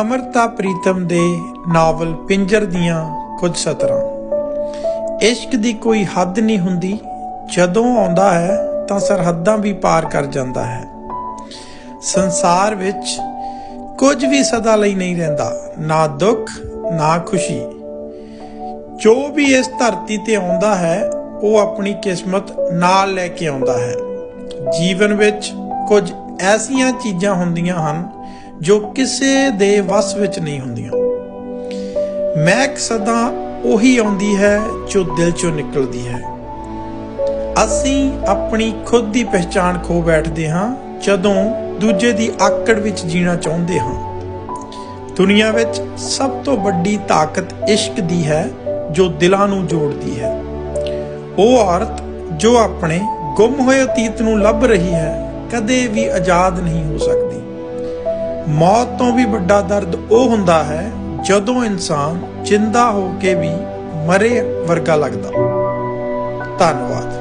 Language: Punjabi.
ਅਮਰਤਾ ਪ੍ਰੀਤਮ ਦੇ ਨਾਵਲ ਪਿੰਜਰ ਦੀਆਂ ਕੁਝ ਸਤਰਾਂ। ਇਸ਼ਕ ਦੀ ਕੋਈ ਹੱਦ ਨਹੀਂ ਹੁੰਦੀ, ਜਦੋਂ ਆਉਂਦਾ ਹੈ ਤਾਂ ਸਰਹੱਦਾਂ ਵੀ ਪਾਰ ਕਰ ਜਾਂਦਾ ਹੈ। ਸੰਸਾਰ ਵਿੱਚ ਕੁਝ ਵੀ ਸਦਾ ਲਈ ਨਹੀਂ ਰਹਿੰਦਾ, ਨਾ ਦੁੱਖ, ਨਾ ਖੁਸ਼ੀ। ਜੋ ਵੀ ਇਸ ਧਰਤੀ ਤੇ ਆਉਂਦਾ ਹੈ, ਉਹ ਆਪਣੀ ਕਿਸਮਤ ਨਾਲ ਲੈ ਕੇ ਆਉਂਦਾ ਹੈ। ਜੀਵਨ ਵਿੱਚ ਕੁਝ ਐਸੀਆਂ ਚੀਜ਼ਾਂ ਹੁੰਦੀਆਂ ਹਨ ਜੋ ਕਿਸੇ ਦੇ ਵੱਸ ਵਿੱਚ ਨਹੀਂ ਹੁੰਦੀਆਂ। ਮਹਿਕ ਸਦਾ ਉਹੀ ਆਉਂਦੀ ਹੈ ਜੋ ਦਿਲ ਚੋਂ ਨਿਕਲਦੀ ਹੈ। ਅਸੀਂ ਆਪਣੀ ਖੁਦ ਦੀ ਪਛਾਣ ਖੋ ਬੈਠਦੇ ਹਾਂ, ਜਦੋਂ ਦੂਜੇ ਦੀ ਆਕੜ ਵਿੱਚ ਜੀਣਾ ਚਾਹੁੰਦੇ ਹਾਂ। ਦੁਨੀਆ ਵਿੱਚ ਸਭ ਤੋਂ ਵੱਡੀ ਤਾਕਤ ਇਸ਼ਕ ਦੀ ਹੈ, ਜੋ ਦਿਲਾਂ ਨੂੰ ਜੋੜਦੀ ਹੈ। ਉਹ ਔਰਤ ਜੋ ਆਪਣੇ ਗੁੰਮ ਹੋਏ ਅਤੀਤ ਨੂੰ ਲੱਭ ਰਹੀ ਹੈ, ਕਦੇ ਵੀ ਆਜ਼ਾਦ ਨਹੀਂ ਹੋ ਸਕਦੀ। ਮੌਤ ਤੋਂ ਵੀ ਵੱਡਾ ਦਰਦ ਉਹ ਹੁੰਦਾ ਹੈ ਜਦੋਂ ਇਨਸਾਨ ਜਿੰਦਾ ਹੋ ਕੇ ਵੀ ਮਰੇ ਵਰਗਾ ਲੱਗਦਾ। ਧੰਨਵਾਦ।